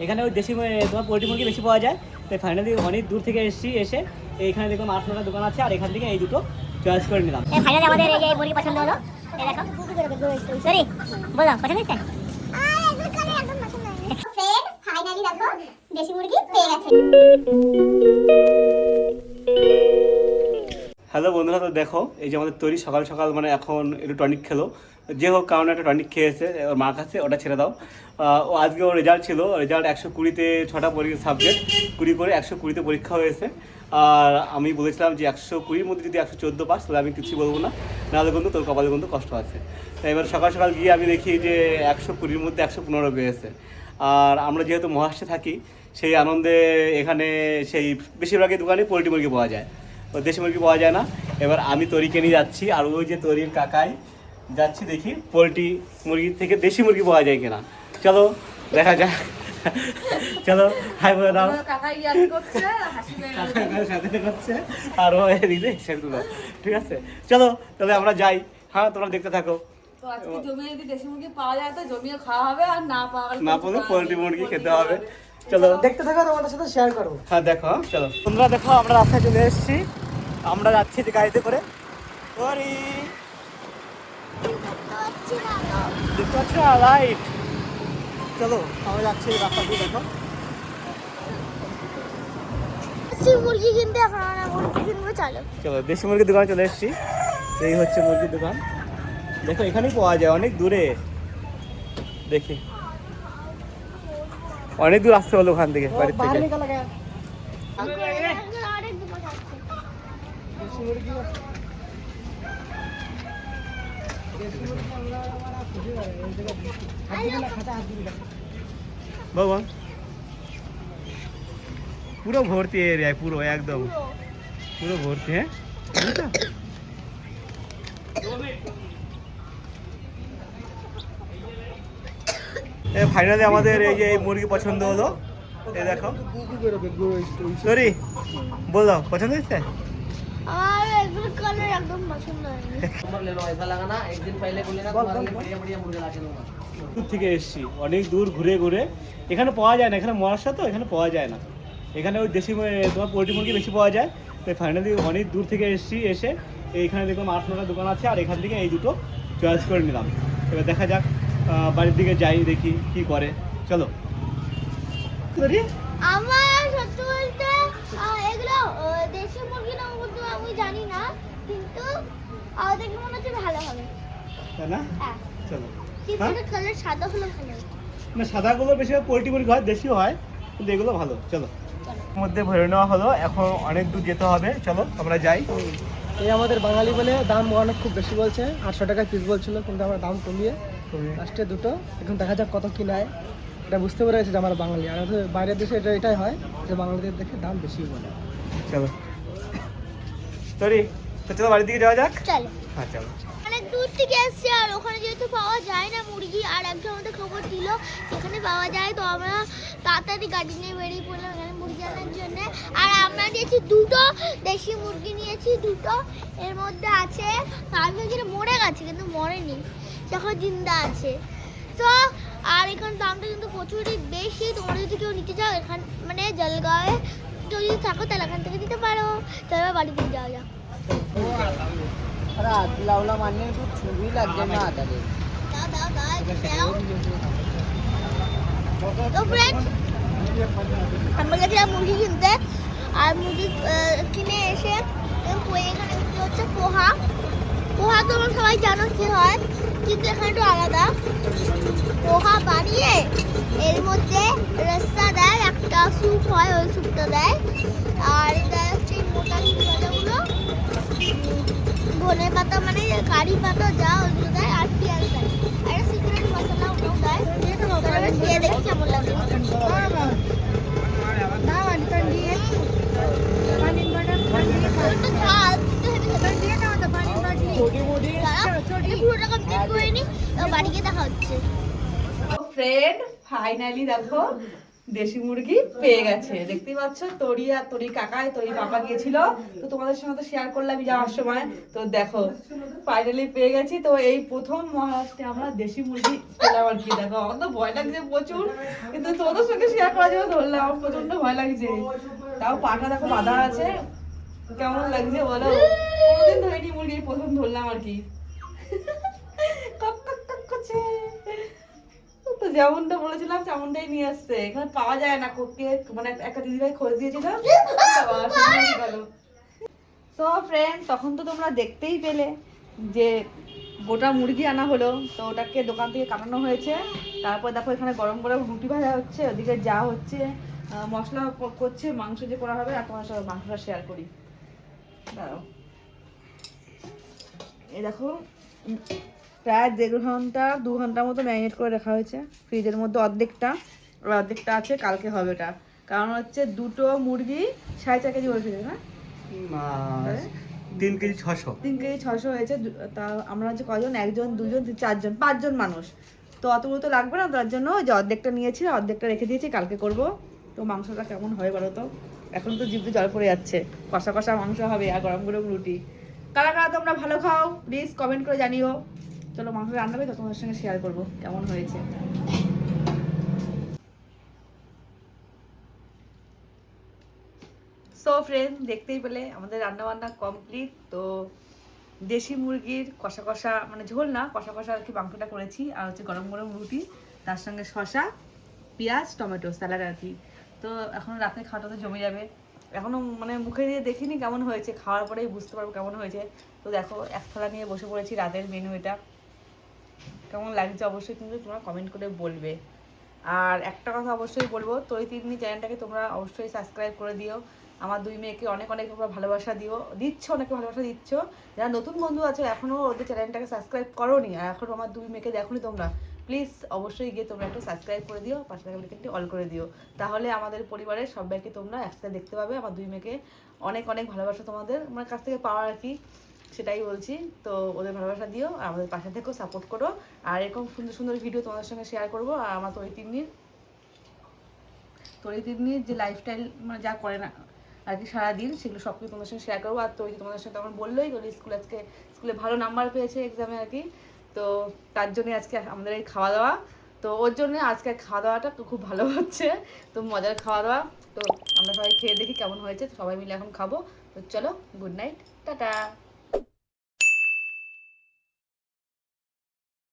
এখানে ওই দেশি মুরগি- তোমার পোলট্রি মুরগি বেশি পাওয়া যায়। তাই ফাইনালি অনেক দূর থেকে এসেছি এসে এইখানে দেখুন আট নটা দোকান আছে আর এখান থেকে এই দুটো চয়েস করে নিলাম। ফাইনালি আমাদের এই যে মুরগি পছন্দ হলো সরি বলো পছন্দ হয়েছে? ফাইনালি দেখো দেশি মুরগি পেয়ে গেছে। হ্যালো বন্ধুরা, তো দেখো, এই যে আমাদের তৈরি সকাল সকাল মানে এখন একটু টনিক খেলো। যে হোক, কারণে একটা টনিক খেয়েছে, ওর মা কাছে ওটা ছেড়ে দাও। ও আজকে ওর রেজাল্ট ছিল রেজাল্ট একশো কুড়িতে ছটা পরীক্ষা সাবজেক্ট কুড়ি করে একশো কুড়িতে পরীক্ষা হয়েছে। আর আমি বলেছিলাম যে একশো কুড়ির মধ্যে যদি একশো চোদ্দ পাস, তাহলে আমি কিছুই বলব না। নাহলে কিন্তু তোর কপালে কিন্তু কষ্ট আছে। তাই এবার সকাল সকাল গিয়ে আমি দেখি যে একশো কুড়ির মধ্যে একশো পনেরো পেয়েছে। আর আমরা যেহেতু মহারাষ্ট্রে থাকি, সেই আনন্দে এখানে সেই বেশিরভাগই দোকানে পোলট্রি মুরগি পাওয়া যায়। ও দেশি মুরগি পাওয়া যায় না। এবার আমি তরিকে নিয়ে যাচ্ছি আর ওই যে তরির কাকাই যাচ্ছি দেখি পোলট্রি মুরগির থেকে দেশি মুরগি পাওয়া যায় কিনা। চলো দেখা যাক। চলো হাই বলে দাও। আর ও এদিকে সেগুলো ঠিক আছে? চলো তাহলে আমরা যাই। হ্যাঁ তোমরা দেখতে থাকো। তো আজকে জমিয়ে যদি দেশি মুরগি পাওয়া যায় তো জমিয়ে খাওয়া হবে আর না পাওয়া না পড়লে পোলট্রি মুরগি খেতে হবে। চলো। দেখতে থাকো তোমাদের সাথে শেয়ার করব হ্যাঁ দেখো হ্যাঁ, চলো। তোমরা দেখো আমরা রাস্তায় চলে এসেছি। আমরা যাচ্ছি যে গাড়িতে করে। সরি দেখতে পাচ্ছ রাইট চলো আমরা যাচ্ছি রাস্তা দিয়ে দেখো। মুরগি কিনতে এখন মুরগি কিনবো চলো। চলো দেশি মুরগির দোকানে চলে এসেছি। এই হচ্ছে মুরগির দোকান। দেখো এখানেই পাওয়া যায় অনেক দূরে। দেখি। অনেক দূর আসতে হলো ওখান থেকে বাড়ির থেকে। বাবা। পুরো ভর্তি এরিয়ায় পুরো একদম। পুরো ভর্তি হ্যাঁ? ফাইনালি আমাদের এই যে এই মুরগি পছন্দ হলো। এই দেখো। সরি বলো পছন্দ হয়েছে? থেকে এসেছি অনেক দূর ঘুরে ঘুরে। এখানে পাওয়া যায় না এখানে মহারাষ্ট্র তো এখানে পাওয়া যায় না। এখানে ওই দেশি মুরগি- তোমার পোলট্রি মুরগি বেশি পাওয়া যায়। তাই ফাইনালি অনেক দূর থেকে এসেছি এসে এইখানে দেখুন আট নটা দোকান আছে আর এখান থেকে এই দুটো চয়েস করে নিলাম। এবার দেখা যাক। বাড়ির দিকে যাই দেখি কি করে। চলো। আমার সত্যি বলতে এগুলো দেশি মুরগি না বলতে আমি জানি না কিন্তু দেখে মনে হচ্ছে ভালো হবে। তাই না? হ্যাঁ। চলো। কিন্তু হ্যাঁ? কালার সাদা হলে ভালো না সাদাগুলো বেশি পোলট্রি মুরগি হয় হয় কিন্তু এগুলো ভালো। চলো। মধ্যে ভরে নেওয়া হলো এখন অনেক দূর যেতে হবে। চলো আমরা যাই। এই আমাদের বাঙালি বলে দাম অনেক খুব বেশি বলছে আটশো টাকা পিস বলছিল কিন্তু আমরা দাম কমিয়ে লাস্টে দুটো। এখন দেখা যাক কত কি নেয়। এটা বুঝতে পেরেছি যে আমরা বাঙালি। আর বাইরের দেশে এটা এটাই হয় যে বাঙালিদের দেখে দাম বেশি বলে। চলো। সরি তো চলো বাড়ির দিকে যাওয়া যাক। চলো। হ্যাঁ চলো। অনেক দূর থেকে এসছে আর ওখানে যেহেতু পাওয়া যায় না মুরগি আর একজন আমাদের খবর দিল এখানে পাওয়া যায়। তো আমরা তাড়াতাড়ি গাড়ি নিয়ে বেরিয়ে পড়লাম এখানে মুরগি আনার জন্য। আর আমরা নিয়েছি দুটো দেশি মুরগি নিয়েছি দুটো। এর মধ্যে আছে তার মধ্যে মরে গেছে কিন্তু মরেনি। যখন জিন্দা আছে। তো আর এখানে দামটা কিন্তু প্রচুরই বেশি তোমরা যদি কেউ নিতে চাও এখান মানে জলগাঁওয়ে যদি থাকো তাহলে এখান থেকে নিতে পারো। তাহলে বাড়ি দিয়ে যাওয়া যাক। দাও দাও দাও একটু দাও। তো ফ্রেন্ড আমরা গেছিলাম মুরগি কিনতে আর মুরগি কিনে এসে এখানে বিক্রি হচ্ছে পোহা। পোহা তোমরা সবাই জানো কি হয়। কিন্তু এখানে আলাদা। পোহা বানিয়ে এর মধ্যে রাস্তা দেয়, একটা স্যুপ হয়, ওই স্যুপটা দেয়। আর দেয় হচ্ছে মোটা কিছু ধনে পাতা মানে কারি পাতা যা ওইগুলো দেয় আর পেঁয়াজ দেয় আর একটা সিক্রেট মশলা ওটাও দেয় তারপরে খেয়ে দেখি কেমন লাগে ওটা ঝাল, কিন্তু হেবি খেতে। দাঁড়াও, এই ফ্রেন্ড ফাইনালি দেখো দেশি মুরগি পেয়ে গেছে। দেখতেই পাচ্ছ, তরি আর তরি কাকায় তরি বাবা গিয়েছিল। তো তোমাদের সঙ্গে তো শেয়ার করলাম যাওয়ার সময়। তো দেখো ফাইনালি পেয়ে গেছি। তো এই প্রথম মহারাষ্ট্রে আমরা দেশি মুরগি পেলাম আর কি। দেখো, আমার তো ভয় লাগছে প্রচুর। কিন্তু তোমাদের সঙ্গে শেয়ার করার জন্য ধরলাম, আমার প্রচণ্ড ভয় লাগছে। তাও পাটা দেখো বাঁধা আছে। কেমন লাগছে বলো? কোনোদিন ধরিনি মুরগি প্রথম ধরলাম আর কি কক কক কক করছে। তো যেমনটা বলেছিলাম, তেমনটাই নিয়ে আসছে। এখানে পাওয়া যায় না কোকে মানে একটা দিদিভাই খোঁজ দিয়েছিল। তো ফ্রেন্ড তখন তো তোমরা দেখতেই পেলে যে গোটা মুরগি আনা হলো। তো ওটাকে দোকান থেকে কাটানো হয়েছে। তারপর দেখো এখানে গরম গরম রুটি ভাজা হচ্ছে, ওদিকে যা হচ্ছে মশলা করছে, মাংস যে করা হবে, আর তোমার সাথে মাংসটা শেয়ার করি। দাঁড়াও। এই দেখো প্রায় দেড় ঘণ্টা দু ঘণ্টার মতো ম্যারিনেট করে রাখা হয়েছে। ফ্রিজের মধ্যে অর্ধেকটা অর্ধেকটা আছে কালকে হবে ওটা। কারণ হচ্ছে দুটো মুরগি সাড়ে চার কেজি হয়েছে না? মাছ তিন কেজি ছশো। তিন কেজি ছশো হয়েছে তা আমরা হচ্ছে কজন একজন দুজন চারজন পাঁচজন মানুষ। তো অতগুলো তো লাগবে না তার জন্য যে অর্ধেকটা নিয়েছি অর্ধেকটা রেখে দিয়েছি কালকে করব। তো মাংসটা কেমন হয় বলো তো? এখন তো জিভে জল পড়ে যাচ্ছে কষা কষা মাংস হবে আর গরম গরম রুটি। কারা কারা তোমরা ভালো খাও প্লিজ কমেন্ট করে জানিও। চলো মাংস রান্না তো তোমাদের সঙ্গে শেয়ার করব কেমন হয়েছে। সো ফ্রেন্ড দেখতেই পেলে, আমাদের রান্না বান্না কমপ্লিট তো দেশি মুরগির কষা কষা মানে ঝোল না, কষা কষা আর কি মাংসটা করেছি, আর হচ্ছে গরম গরম রুটি, তার সঙ্গে শসা, পেঁয়াজ, টমেটো, স্যালাড আর কি। তো এখন রাতে খাওয়াটা তো জমে যাবে। এখনও মানে মুখে দিয়ে দেখিনি কেমন হয়েছে, খাওয়ার পরেই বুঝতে পারব কেমন হয়েছে। তো দেখো এক থালা নিয়ে বসে পড়েছি রাতের মেনু এটা। কেমন লাগছে অবশ্যই কিন্তু তোমরা কমেন্ট করে বলবে। আর একটা কথা অবশ্যই বলব তৈ তিন্নি চ্যানেলটাকে তোমরা অবশ্যই সাবস্ক্রাইব করে দিও। আমার দুই মেয়েকে অনেক অনেক তোমরা ভালোবাসা দিও, দিচ্ছ অনেকে ভালোবাসা দিচ্ছ। যারা নতুন বন্ধু আছো, এখনও ওদের চ্যানেলটাকে সাবস্ক্রাইব করোনি, আর এখন আমার দুই মেয়েকে দেখোনি তোমরা প্লিজ অবশ্যই গিয়ে তোমরা একটু সাবস্ক্রাইব করে দিও, পাশে থাকা বেলকনটি অল করে দিও। তাহলে আমাদের পরিবারের সবাইকে তোমরা একসাথে দেখতে পাবে, আমার দুই মেয়েকে অনেক অনেক ভালোবাসা তোমাদের, আমার কাছ থেকে পাওয়ার আর কি। সেটাই বলছি। তো ওদের ভালোবাসা দিও, আর আমাদের পাশে থেকেও সাপোর্ট করো। আর এরকম সুন্দর সুন্দর ভিডিও তোমাদের সঙ্গে শেয়ার করব, আর আমার তরি তিন্নির তরি তিন্নির যে লাইফস্টাইল মানে যা করে না আর কি সারাদিন, সেগুলো সব কিছু তোমাদের সঙ্গে শেয়ার করব। আর তৈরি তোমাদের সঙ্গে তখন বললোই, তোর স্কুল আজকে স্কুলে ভালো নাম্বার পেয়েছে এক্সামে আর কি। তো তার জন্য আজকে আমাদের এই খাওয়া দাওয়া তো ওর জন্য আজকে খাওয়া দাওয়াটা খুব ভালো হচ্ছে। তো মজার খাওয়া দাওয়া তো আমরা সবাই খেয়ে দেখি কেমন হয়েছে। সবাই মিলে এখন খাব। তো চলো গুড নাইট টাটা।